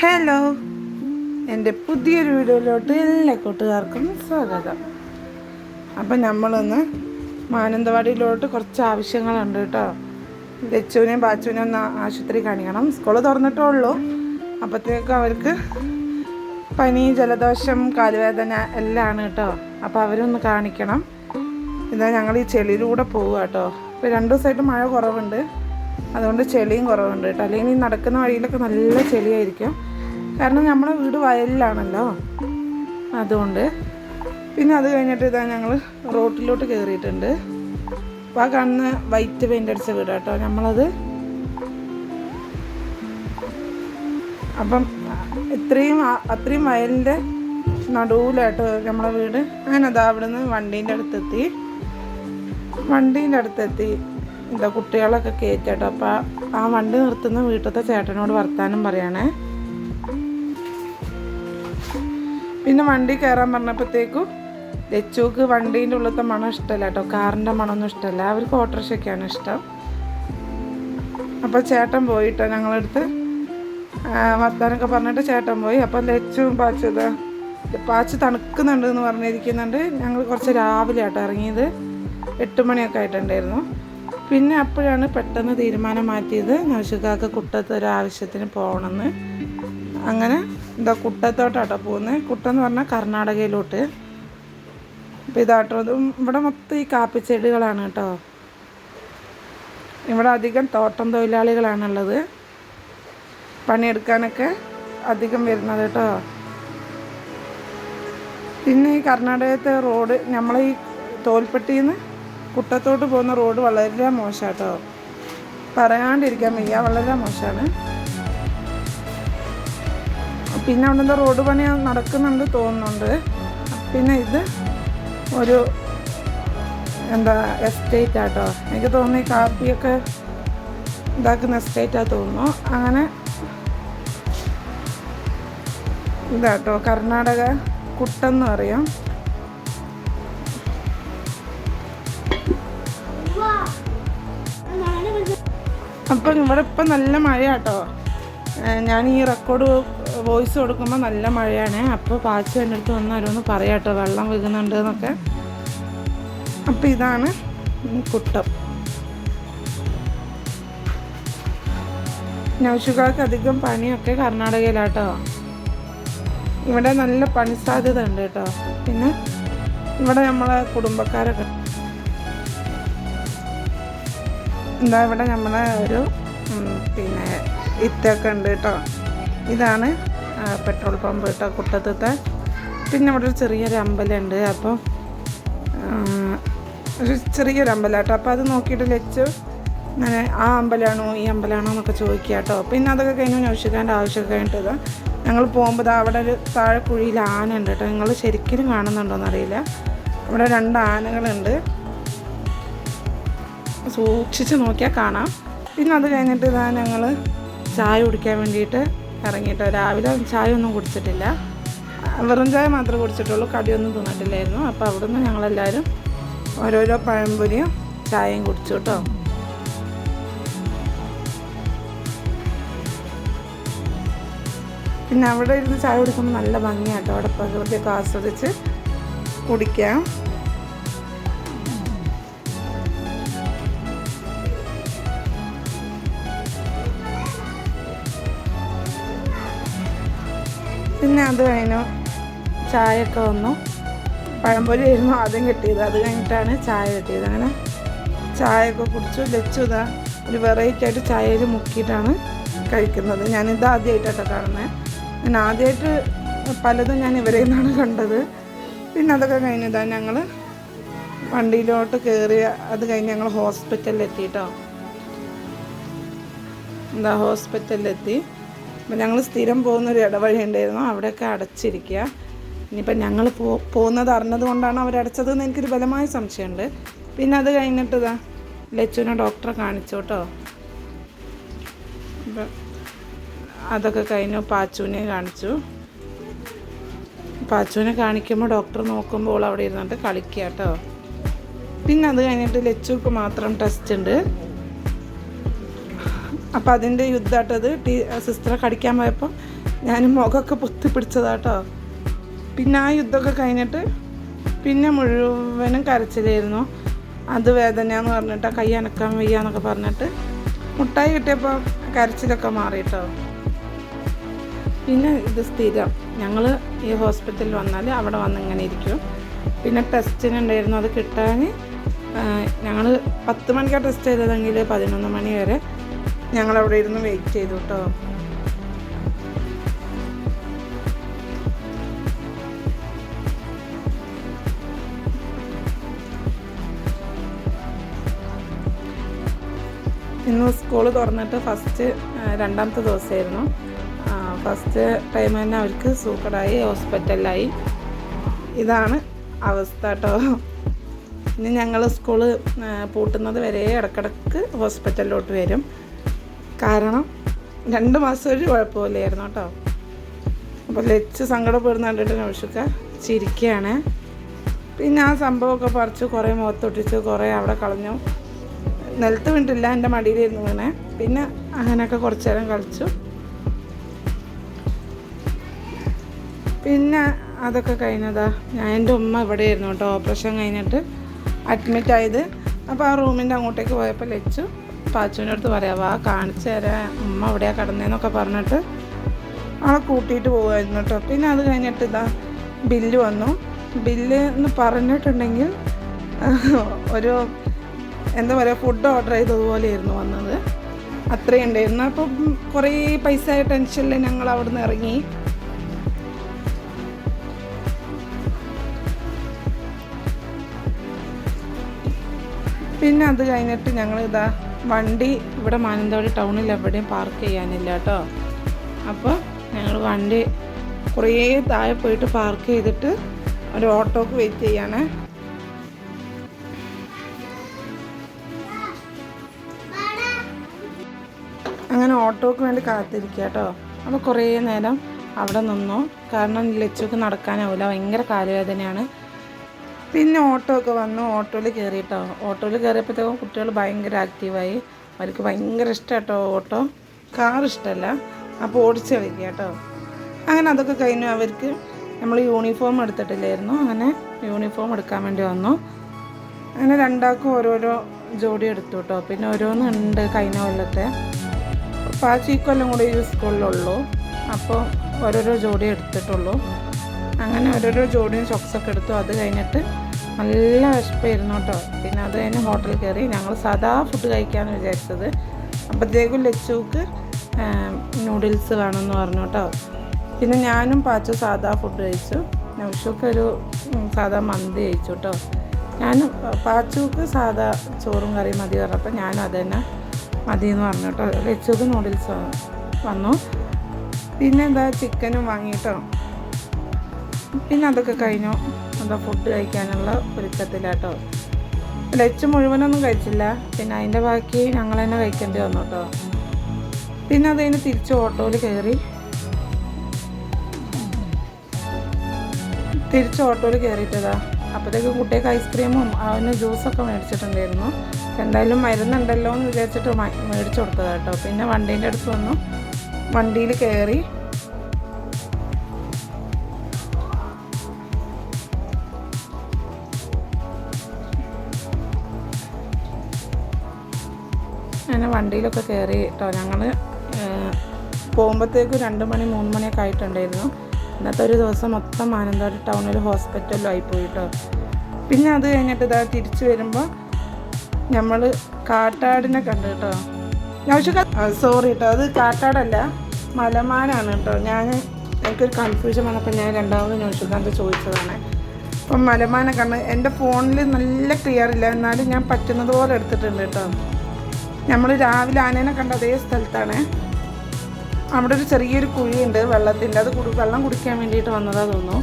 Hello എന്റെ പുതിയൊരു വീഡിയോയിലോട്ട് എല്ലാ കൂട്ടുകാർക്കും സ്വാഗതം. അപ്പം നമ്മളൊന്ന് മാനന്തവാടിയിലോട്ട് കുറച്ച് ആവശ്യങ്ങളുണ്ട് കേട്ടോ. ലച്ചുവിനെയും ബാച്ചുവിനെയും ഒന്ന് ആശുപത്രി കാണിക്കണം. സ്കൂൾ തുറന്നിട്ടേ ഉള്ളൂ അപ്പോഴത്തേക്കും അവർക്ക് പനി ജലദോഷം കാലുവേദന എല്ലാം ആണ് കേട്ടോ. അപ്പോൾ അവരൊന്ന് കാണിക്കണം. ഇതാ ഞങ്ങൾ ഈ ചെളിയിലൂടെ പോവുക കേട്ടോ. ഇപ്പോൾ രണ്ട് ദിവസമായിട്ട് മഴ കുറവുണ്ട്. അതുകൊണ്ട് ചെളിയും കുറവുണ്ട് കേട്ടോ. അല്ലെങ്കിൽ ഈ നടക്കുന്ന വഴിയിലൊക്കെ നല്ല ചെളിയായിരിക്കും. കാരണം നമ്മുടെ വീട് വയലിലാണല്ലോ. അതുകൊണ്ട് പിന്നെ അത് കഴിഞ്ഞിട്ട് ഇതാ ഞങ്ങൾ റോട്ടിലോട്ട് കയറിയിട്ടുണ്ട്. അപ്പോൾ ആ കാണുന്ന വൈറ്റ് പെയിന്റ് അടിച്ച വീട് കേട്ടോ നമ്മളത്. അപ്പം ഇത്രയും അത്രയും വയലിന്റെ നടുവിലായിട്ട് നമ്മളെ വീട്. അങ്ങനെ അതാ അവിടെ നിന്ന് വണ്ടീന്റെ അടുത്തെത്തി. വണ്ടീന്റെ അടുത്തെത്തി. എന്താ കുട്ടികളൊക്കെ കയറ്റാട്ടോ അപ്പം ആ വണ്ടി നിർത്തുന്ന വീട്ടിലത്തെ ചേട്ടനോട് വർത്താനം പറയണേ. പിന്നെ വണ്ടി കയറാൻ പറഞ്ഞപ്പോഴത്തേക്കും ലച്ചുക്ക് വണ്ടീന്റെ ഉള്ളത്തെ മണം ഇഷ്ടമല്ല കേട്ടോ. കാറിന്റെ മണമൊന്നും ഇഷ്ടമല്ല. അവർക്ക് ഓട്ടോറിക്ഷയ്ക്കാണ് ഇഷ്ടം. അപ്പോൾ ചേട്ടൻ പോയിട്ടോ ഞങ്ങളടുത്ത് വർത്താനൊക്കെ പറഞ്ഞിട്ട് ചേട്ടൻ പോയി. അപ്പോൾ ലച്ചും പാച്ചത് പാച്ച് തണുക്കുന്നുണ്ട് എന്ന് പറഞ്ഞിരിക്കുന്നുണ്ട്. ഞങ്ങൾ കുറച്ച് രാവിലെ ആട്ടോ ഇറങ്ങിയത്. എട്ട് മണിയൊക്കെ ആയിട്ടുണ്ടായിരുന്നു. പിന്നെ അപ്പോഴാണ് പെട്ടെന്ന് തീരുമാനം മാറ്റിയത് നൗഷികാക്ക് കുട്ടത്ത് ഒരു ആവശ്യത്തിന് പോകണമെന്ന്. അങ്ങനെ എന്താ കുട്ടത്തോട്ടാട്ടോ പോകുന്നത് കുട്ടെന്ന് പറഞ്ഞാൽ കർണാടകയിലോട്ട്. അപ്പോൾ ഇതാട്ടോ ഇവിടെ മൊത്തം ഈ കാപ്പിച്ചെടികളാണ് കേട്ടോ. ഇവിടെ അധികം തോട്ടം തൊഴിലാളികളാണുള്ളത്. പണിയെടുക്കാനൊക്കെ അധികം വരുന്നത് കേട്ടോ. പിന്നെ ഈ കർണാടകത്തെ റോഡ് നമ്മൾ ഈ കുട്ടത്തോട്ട് പോകുന്ന റോഡ് വളരെ മോശമാട്ടോ പറയാണ്ടിരിക്കാൻ വയ്യ വളരെ മോശമാണ് പിന്നെ അവിടുത്തെ റോഡ് പണി നടക്കുന്നുണ്ട് തോന്നുന്നുണ്ട്. പിന്നെ ഇത് ഒരു എന്താ എസ്റ്റേറ്റ് ആട്ടോ. എനിക്ക് തോന്നുന്നു ഈ കാപ്പിയൊക്കെ ഇതാക്കുന്ന എസ്റ്റേറ്റാ തോന്നുന്നു. അങ്ങനെ ഇതാട്ടോ കർണാടക കുട്ടെന്ന് പറയും. അപ്പം ഇവിടെ ഇപ്പം നല്ല മഴയാട്ടോ. ഞാൻ ഈ റെക്കോർഡ് വോയിസ് കൊടുക്കുമ്പോൾ നല്ല മഴയാണ്. അപ്പോൾ പാച്ചു എന്റെ അടുത്ത് വന്ന് പറയാട്ടോ വെള്ളം വീകുന്നുണ്ട് എന്നൊക്കെ അപ്പം ഇതാണ് കുട്ടം. നൗഷുകാർക്ക് അധികം പണിയൊക്കെ കർണാടകയിലാട്ടോ. ഇവിടെ നല്ല പണി സാധ്യത ഉണ്ട് കേട്ടോ. പിന്നെ ഇവിടെ നമ്മളെ കുടുംബക്കാരൊക്കെ എന്താ ഇവിടെ നമ്മളെ ഒരു പിന്നെ ഇത്തൊക്കെ ഉണ്ട് കേട്ടോ. ഇതാണ് പെട്രോൾ പമ്പ് കേട്ടോ കുട്ടത്തത്തെ. പിന്നെ ഇവിടെ ഒരു ചെറിയൊരു അമ്പലമുണ്ട് അപ്പോൾ ഒരു ചെറിയൊരു അമ്പലം കേട്ടോ. അപ്പോൾ അത് നോക്കിയിട്ട് ലച്ചു അങ്ങനെ ആ അമ്പലമാണോ ഈ അമ്പലമാണോ എന്നൊക്കെ ചോദിക്കുക കേട്ടോ. പിന്നെ അതൊക്കെ കഴിഞ്ഞ് നൗഷിക്കാന്റെ ആവശ്യമൊക്കെ കഴിഞ്ഞിട്ട് ഞങ്ങൾ പോകുമ്പോൾ അവിടെ ഒരു താഴെ കുഴിയിൽ ആന ഉണ്ട് കേട്ടോ. നിങ്ങൾ ശരിക്കും കാണുന്നുണ്ടോയെന്നറിയില്ല അവിടെ രണ്ട് ആനകളുണ്ട്. സൂക്ഷിച്ച് നോക്കിയാൽ കാണാം. പിന്നെ അത് കഴിഞ്ഞിട്ട് ഇതാ ഞങ്ങൾ ചായ കുടിക്കാൻ വേണ്ടിയിട്ട് ഇറങ്ങിയിട്ട്. രാവിലെ ചായ ഒന്നും കുടിച്ചിട്ടില്ല. വെറും ചായ മാത്രമേ കുടിച്ചിട്ടുള്ളൂ. കടിയൊന്നും തിന്നിട്ടില്ലായിരുന്നു. അപ്പോൾ അവിടുന്ന് ഞങ്ങളെല്ലാവരും ഓരോരോ പഴംപൊരിയും ചായയും കുടിച്ചു കേട്ടോ. പിന്നെ അവിടെ ഇരുന്ന് ചായ കുടിക്കുമ്പോൾ നല്ല ഭംഗിയാട്ടോ. അവിടെ പ്രകൃതിയൊക്കെ ആസ്വദിച്ച് കുടിക്കാം. പിന്നെ അത് കഴിഞ്ഞു ചായയൊക്കെ വന്നു. പഴംപൊരി ആയിരുന്നു ആദ്യം കിട്ടിയത്. അത് കഴിഞ്ഞിട്ടാണ് ചായ കിട്ടിയത്. അങ്ങനെ ചായയൊക്കെ കുടിച്ചു. ലച്ചു ഇതാ ഒരു വെറൈറ്റി ആയിട്ട് ചായയിൽ മുക്കിയിട്ടാണ് കഴിക്കുന്നത്. ഞാനിത് ആദ്യമായിട്ടൊക്കെ കാണുന്നത് ഞാൻ ആദ്യമായിട്ട് പലതും ഞാൻ ഇവരെ നിന്നാണ് കണ്ടത്. പിന്നെ അതൊക്കെ കഴിഞ്ഞതാ ഞങ്ങൾ വണ്ടിയിലോട്ട് കയറി അത് കഴിഞ്ഞ് ഞങ്ങൾ ഹോസ്പിറ്റലിൽ എത്തിയിട്ടോ എന്താ ഹോസ്പിറ്റലിലെത്തി അപ്പം ഞങ്ങൾ സ്ഥിരം പോകുന്നൊരു ഇടവഴി ഉണ്ടായിരുന്നു. അവിടെയൊക്കെ അടച്ചിരിക്കുക. ഇനിയിപ്പം ഞങ്ങൾ പോ പോകുന്നത് അറിഞ്ഞത് കൊണ്ടാണ് അവരടച്ചതെന്ന് എനിക്കൊരു ബലമായ സംശയമുണ്ട്. പിന്നെ അത് കഴിഞ്ഞിട്ട് ഇതാ ലച്ചുവിനെ ഡോക്ടറെ കാണിച്ചു കേട്ടോ. അപ്പം അതൊക്കെ കഴിഞ്ഞു. പാച്ചുവിനെ കാണിച്ചു. പാച്ചുവിനെ കാണിക്കുമ്പോൾ ഡോക്ടർ നോക്കുമ്പോൾ അവിടെ ഇരുന്നിട്ട് കളിക്കുക കേട്ടോ. പിന്നെ അത് കഴിഞ്ഞിട്ട് ലച്ചുക്ക് മാത്രം ടെസ്റ്റ് ഉണ്ട്. അപ്പം അതിന്റെ യുദ്ധമായിട്ടത് ടീ സിസ്റ്ററെ കടിക്കാൻ പോയപ്പോൾ ഞാൻ മുഖമൊക്കെ പൊത്തി പിടിച്ചതാട്ടോ. പിന്നെ ആ യുദ്ധമൊക്കെ കഴിഞ്ഞിട്ട് പിന്നെ മുഴുവനും കരച്ചിലായിരുന്നു. അത് വേദനയാന്ന് പറഞ്ഞിട്ട് കൈ അനക്കാൻ വയ്യ എന്നൊക്കെ പറഞ്ഞിട്ട് മുട്ടായി കിട്ടിയപ്പോൾ കരച്ചിലൊക്കെ മാറിയിട്ടോ പിന്നെ ഇത് സ്ഥിരം. ഞങ്ങൾ ഈ ഹോസ്പിറ്റലിൽ വന്നാൽ അവിടെ വന്ന് ഇങ്ങനെ ഇരിക്കും. പിന്നെ ടെസ്റ്റിന് ഉണ്ടായിരുന്നു അത് കിട്ടാൻ ഞങ്ങൾ പത്ത് മണിക്കാണ് ടെസ്റ്റ് ചെയ്തതെങ്കിൽ പതിനൊന്ന് മണി വരെ ഞങ്ങളവിടെ ഇരുന്ന് വെയിറ്റ് ചെയ്തു കേട്ടോ ഇന്ന് സ്കൂൾ തുറന്നിട്ട് ഫസ്റ്റ് രണ്ടാമത്തെ ദിവസമായിരുന്നു. ഫസ്റ്റ് ടൈം തന്നെ അവർക്ക് സൂക്കടായി ഹോസ്പിറ്റലിലായി ഇതാണ് അവസ്ഥ കേട്ടോ ഇനി ഞങ്ങൾ സ്കൂൾ പൂട്ടുന്നത് വരെ ഇടക്കിടക്ക് ഹോസ്പിറ്റലിലോട്ട് വരും. കാരണം രണ്ട് മാസം ഒരു കുഴപ്പമില്ലായിരുന്നു കേട്ടോ. അപ്പോൾ ലച്ച് സങ്കടപ്പെടുന്ന കണ്ടിട്ട് നൗഷുക്ക ചിരിക്കുകയാണ് പിന്നെ ആ സംഭവമൊക്കെ പറിച്ച് കുറേ മുഖത്തൊട്ടിച്ച് കുറേ അവിടെ കളഞ്ഞു. നിലത്ത് വീണിട്ടില്ല എന്റെ മടിയിലിരുന്നു വീണേ. പിന്നെ അങ്ങനെയൊക്കെ കുറച്ച് നേരം കളിച്ചു. പിന്നെ അതൊക്കെ കഴിഞ്ഞതാ. ഞാൻ എന്റെ ഉമ്മ ഇവിടെ ആയിരുന്നു കേട്ടോ. ഓപ്പറേഷൻ കഴിഞ്ഞിട്ട് അഡ്മിറ്റ് ആയത്. അപ്പോൾ ആ റൂമിന്റെ അങ്ങോട്ടേക്ക് പോയപ്പോൾ ലച്ചു. പാച്ചുവിന്റെ അടുത്ത് പറയാം വാ കാണിച്ചു തരാം. ഉമ്മ എവിടെയാണ് കിടന്നതെന്നൊക്കെ പറഞ്ഞിട്ട് അവളെ കൂട്ടിയിട്ട് പോകുമായിരുന്നു കേട്ടോ. പിന്നെ അത് കഴിഞ്ഞിട്ട് ഇതാ ബില്ല് വന്നു. ബില്ല് എന്ന് പറഞ്ഞിട്ടുണ്ടെങ്കിൽ ഒരു എന്താ പറയുക ഫുഡ് ഓർഡർ ചെയ്തതുപോലെയായിരുന്നു വന്നത്. അത്രയും ഉണ്ടായിരുന്നു. അപ്പം കുറേ പൈസ ടെൻഷനിൽ ഞങ്ങൾ അവിടെ നിന്ന് ഇറങ്ങി. പിന്നെ അത് കഴിഞ്ഞിട്ട് ഞങ്ങൾ ഇതാ വണ്ടി ഇവിടെ മാനന്തവാടി ടൗണിൽ എവിടെയും പാർക്ക് ചെയ്യാനില്ല കേട്ടോ. അപ്പോൾ ഞങ്ങൾ വണ്ടി കുറേ താഴെ പോയിട്ട് പാർക്ക് ചെയ്തിട്ട് ഒരു ഓട്ടോക്ക് വെയിറ്റ് ചെയ്യാണ്. അങ്ങനെ ഓട്ടോക്ക് വേണ്ടി കാത്തിരിക്കുക കേട്ടോ. അപ്പോൾ കുറേ നേരം അവിടെ നിന്നു. കാരണം ലച്ചുക്ക് നടക്കാനാവില്ല. ഭയങ്കര കാലുവേദനയാണ്. പിന്നെ ഓട്ടോ ഒക്കെ വന്നു. ഓട്ടോയിൽ കയറിയിട്ടോ. ഓട്ടോയിൽ കയറിയപ്പോഴത്തേക്കും കുട്ടികൾ ഭയങ്കര ആക്റ്റീവായി അവർക്ക് ഭയങ്കര ഇഷ്ടം കേട്ടോ ഓട്ടോ. കാർ ഇഷ്ടമല്ല. അപ്പോൾ ഓടിച്ച് കളിക്കുക കേട്ടോ. അങ്ങനെ അതൊക്കെ കഴിഞ്ഞു. അവർക്ക് നമ്മൾ യൂണിഫോം എടുത്തിട്ടില്ലായിരുന്നു. അങ്ങനെ യൂണിഫോം എടുക്കാൻ വേണ്ടി വന്നു. അങ്ങനെ രണ്ടാൾക്കും ഓരോരോ ജോഡി എടുത്തു കേട്ടോ. പിന്നെ ഓരോന്നുണ്ട് കഴിഞ്ഞ കൊല്ലത്തെ. അപ്പോൾ ആ ചീക്കൊല്ലം കൂടെ ഈ സ്കൂളിലുള്ളൂ അപ്പോൾ ഓരോരോ ജോഡി എടുത്തിട്ടുള്ളൂ. അങ്ങനെ ഓരോരോ ജോഡിയും സോക്സൊക്കെ എടുത്തു. അത് കഴിഞ്ഞിട്ട് നല്ല വിശപ്പായിരുന്നു കേട്ടോ. പിന്നെ അത് കഴിഞ്ഞ് ഹോട്ടലിൽ കയറി ഞങ്ങൾ സാധാ ഫുഡ് കഴിക്കാമെന്ന് വിചാരിച്ചത്. അപ്പോഴത്തേക്കും ലച്ചുക്ക് നൂഡിൽസ് വേണമെന്ന് പറഞ്ഞു കേട്ടോ. പിന്നെ ഞാനും പാച്ചു സാധാ ഫുഡ് കഴിച്ചു. നൗഷുക്ക് ഒരു സാധാ മന്തി കഴിച്ചു കേട്ടോ. ഞാനും പാച്ചുക്ക് സാധാ ചോറും കറിയും മതി പറഞ്ഞപ്പോൾ ഞാനും അത് തന്നെ മതി എന്ന് പറഞ്ഞു കേട്ടോ. ലച്ചുക്ക് നൂഡിൽസ് വന്നു. പിന്നെ എന്താ ചിക്കനും വാങ്ങിയിട്ടോ പിന്നെ അതൊക്കെ കഴിഞ്ഞു. എന്താ ഫുഡ് കഴിക്കാനുള്ള ഒരുക്കത്തിലാട്ടോ. ലച്ച് മുഴുവനൊന്നും കഴിച്ചില്ല. പിന്നെ അതിന്റെ ബാക്കി ഞങ്ങൾ തന്നെ കഴിക്കേണ്ടി വന്നു കേട്ടോ. പിന്നെ അത് കഴിഞ്ഞ് തിരിച്ച് ഓട്ടോയിൽ കയറി. തിരിച്ച് ഓട്ടോയിൽ കയറിയിട്ടതാ. അപ്പോഴത്തേക്ക് കുട്ടിയൊക്കെ ഐസ്ക്രീമും അവന് ജ്യൂസൊക്കെ മേടിച്ചിട്ടുണ്ടായിരുന്നു. എന്തായാലും മരുന്നുണ്ടല്ലോ എന്ന് വിചാരിച്ചിട്ട് മേടിച്ചു കൊടുത്തതാ കേട്ടോ. പിന്നെ വണ്ടീന്റെ അടുത്ത് വന്നു. വണ്ടിയിൽ കയറി. അങ്ങനെ വണ്ടിയിലൊക്കെ കയറി കേട്ടോ ഞങ്ങൾ പോകുമ്പോഴത്തേക്കും രണ്ട് മണി മൂന്ന് മണിയൊക്കെ ആയിട്ടുണ്ടായിരുന്നു. ഇന്നത്തെ ഒരു ദിവസം മൊത്തം മാനന്തവാടി ടൗണിൽ ഹോസ്പിറ്റലിലും ആയിപ്പോയി കേട്ടോ പിന്നെ അത് കഴിഞ്ഞിട്ട് ഇതാ തിരിച്ചു വരുമ്പോൾ നമ്മൾ കാട്ടാടിനെ കണ്ടു കേട്ടോ ഞാൻ സോറി കേട്ടോ അത് കാട്ടാടല്ല മലമാനാണ് കേട്ടോ ഞാൻ എനിക്കൊരു കൺഫ്യൂഷൻ വന്നപ്പോൾ ഞാൻ രണ്ടാമത് നൗഷുഖാന്ത് ചോദിച്ചതാണ്. അപ്പം മലമാനെ കണ്ട് എന്റെ ഫോണിൽ നല്ല ക്ലിയർ ഇല്ല. എന്നാലും ഞാൻ പറ്റുന്നത് പോലെ എടുത്തിട്ടുണ്ട് കേട്ടോ നമ്മൾ രാവിലെ ആനേനെ കണ്ട അതേ സ്ഥലത്താണ്. അവിടെ ഒരു ചെറിയൊരു കുഴിയുണ്ട് വെള്ളത്തിന്റെ അത് കുടി വെള്ളം കുടിക്കാൻ വേണ്ടിയിട്ട് വന്നതാ തോന്നുന്നു.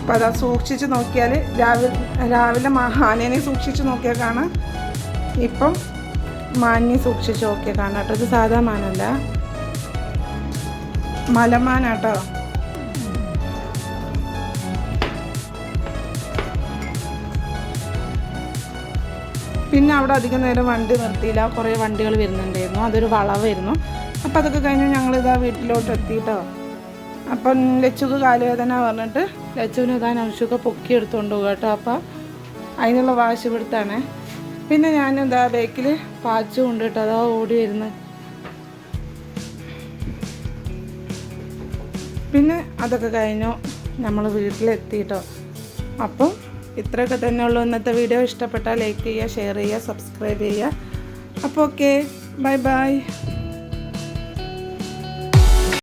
അപ്പം അതാ സൂക്ഷിച്ച് നോക്കിയാൽ രാവിലെ രാവിലെ ആനേനെ സൂക്ഷിച്ച് നോക്കിയാൽ കാണാം. ഇപ്പം മാനിനെ സൂക്ഷിച്ച് നോക്കിയാൽ കാണാം കേട്ടോ. ഇത് സാധാ മാനല്ല. മലമാനാട്ടോ. പിന്നെ അവിടെ അധികം നേരം വണ്ടി നിർത്തിയില്ല. കുറേ വണ്ടികൾ വരുന്നുണ്ടായിരുന്നു. അതൊരു വളവായിരുന്നു. അപ്പോൾ അതൊക്കെ കഴിഞ്ഞ് ഞങ്ങളിതാ വീട്ടിലോട്ട് എത്തിയിട്ടോ അപ്പം ലച്ചുക്ക് കാലുവേദന പറഞ്ഞിട്ട് ലച്ചുവിന് ഇതാ നംശുക്ക് പൊക്കി എടുത്തുകൊണ്ട് പോകും കേട്ടോ അപ്പോൾ അതിനുള്ള വാശി പിടുത്താണ്. പിന്നെ ഞാൻ എന്താ ബേക്കിൽ പാച്ചു കൊണ്ട് കേട്ടോ അതാ ഓടി വരുന്നത്. പിന്നെ അതൊക്കെ കഴിഞ്ഞു. നമ്മൾ വീട്ടിലെത്തിയിട്ടോ അപ്പം ഇത്രയൊക്കെ തന്നെ ഉള്ളൂ ഇന്നത്തെ വീഡിയോ. ഇഷ്ടപ്പെട്ടാൽ ലൈക്ക് ചെയ്യുക ഷെയർ ചെയ്യുക സബ്സ്ക്രൈബ് ചെയ്യുക. അപ്പോൾ ഓക്കെ ബൈ ബൈ